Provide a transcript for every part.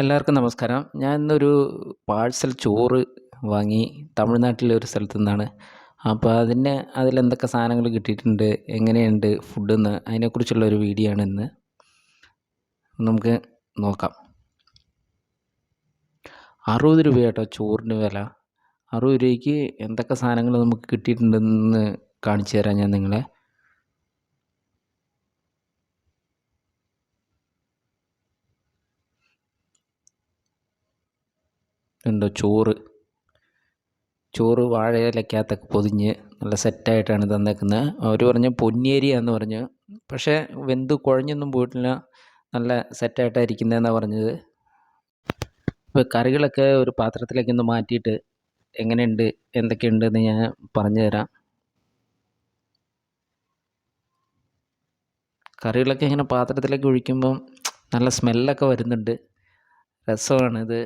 എല്ലാവർക്കും നമസ്കാരം. ഞാൻ ഇന്നൊരു പാഴ്സൽ ചോറ് വാങ്ങി തമിഴ്നാട്ടിലെ ഒരു സ്ഥലത്തു നിന്നാണ്. അപ്പോൾ അതിന് അതിലെന്തൊക്കെ സാധനങ്ങൾ കിട്ടിയിട്ടുണ്ട് എങ്ങനെയുണ്ട് ഫുഡ് എന്ന് അതിനെക്കുറിച്ചുള്ള ഒരു വീഡിയോ ആണ് ഇന്ന്. നമുക്ക് നോക്കാം. അറുപത് രൂപ കേട്ടോ ചോറിന് വില. അറുപത് രൂപയ്ക്ക് എന്തൊക്കെ സാധനങ്ങൾ നമുക്ക് കിട്ടിയിട്ടുണ്ടെന്ന് കാണിച്ചു തരാം ഞാൻ നിങ്ങളെ. ഉണ്ടോ? ചോറ്. ചോറ് വാഴയിലക്കകത്തൊക്കെ പൊതിഞ്ഞ് നല്ല സെറ്റായിട്ടാണ് തന്നേക്കുന്നത് അവർ പറഞ്ഞ പൊന്നിയരിയാന്ന് പറഞ്ഞു. പക്ഷേ വെന്ത് കുഴഞ്ഞൊന്നും പോയിട്ടില്ല. നല്ല സെറ്റായിട്ടാണ് ഇരിക്കുന്നതെന്നാണ് പറഞ്ഞത്. ഇപ്പോൾ കറികളൊക്കെ ഒരു പാത്രത്തിലേക്ക് ഒന്ന് മാറ്റിയിട്ട് എങ്ങനെയുണ്ട് എന്തൊക്കെയുണ്ടെന്ന് ഞാൻ പറഞ്ഞു തരാം കറികളൊക്കെ ഇങ്ങനെ പാത്രത്തിലേക്ക് ഒഴിക്കുമ്പം നല്ല സ്മെല്ലൊക്കെ വരുന്നുണ്ട്. രസമാണിത്.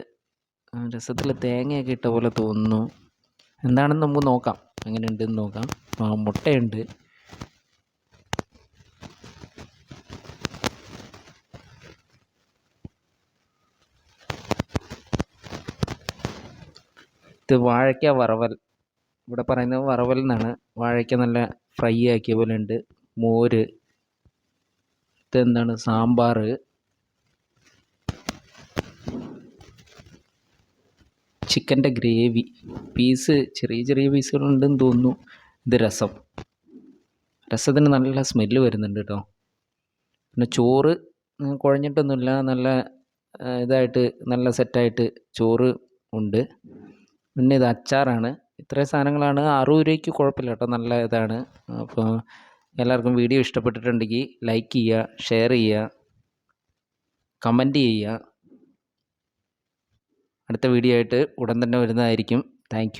രസത്തിൽ തേങ്ങയൊക്കെ ഇട്ട പോലെ തോന്നുന്നു. എന്താണെന്ന് നമുക്ക് നോക്കാം. എങ്ങനെ ഉണ്ടെന്ന് നോക്കാം മുട്ടയുണ്ട്. ഇത് വാഴയ്ക്ക വറവൽ. ഇവിടെ പറയുന്നത് വറവൽ എന്നാണ്. വാഴയ്ക്ക നല്ല ഫ്രൈ ആക്കിയ പോലെ ഉണ്ട്. മോര്. ഇതെന്താണ്? സാമ്പാർ ചിക്കന്റെ ഗ്രേവി. പീസ് ചെറിയ ചെറിയ പീസുകളുണ്ടെന്ന് തോന്നുന്നു. ഇത് രസം. രസത്തിന് നല്ല സ്മെല്ല് വരുന്നുണ്ട് കേട്ടോ. പിന്നെ ചോറ് കുഴഞ്ഞിട്ടൊന്നുമില്ല. നല്ല ഇതായിട്ട് നല്ല സെറ്റായിട്ട് ചോറ് ഉണ്ട്. പിന്നെ ഇത് അച്ചാറാണ്. ഇത്രയും സാധനങ്ങളാണ്. അറുപത് രൂപയ്ക്ക് കുഴപ്പമില്ല കേട്ടോ. നല്ല ഇതാണ്. അപ്പോൾ എല്ലാവർക്കും വീഡിയോ ഇഷ്ടപ്പെട്ടിട്ടുണ്ടെങ്കിൽ ലൈക്ക് ചെയ്യുക ഷെയർ ചെയ്യുക കമന്റ് ചെയ്യുക. അടുത്ത വീഡിയോ ആയിട്ട് ഉടൻ തന്നെ വരുന്നതായിരിക്കും. താങ്ക്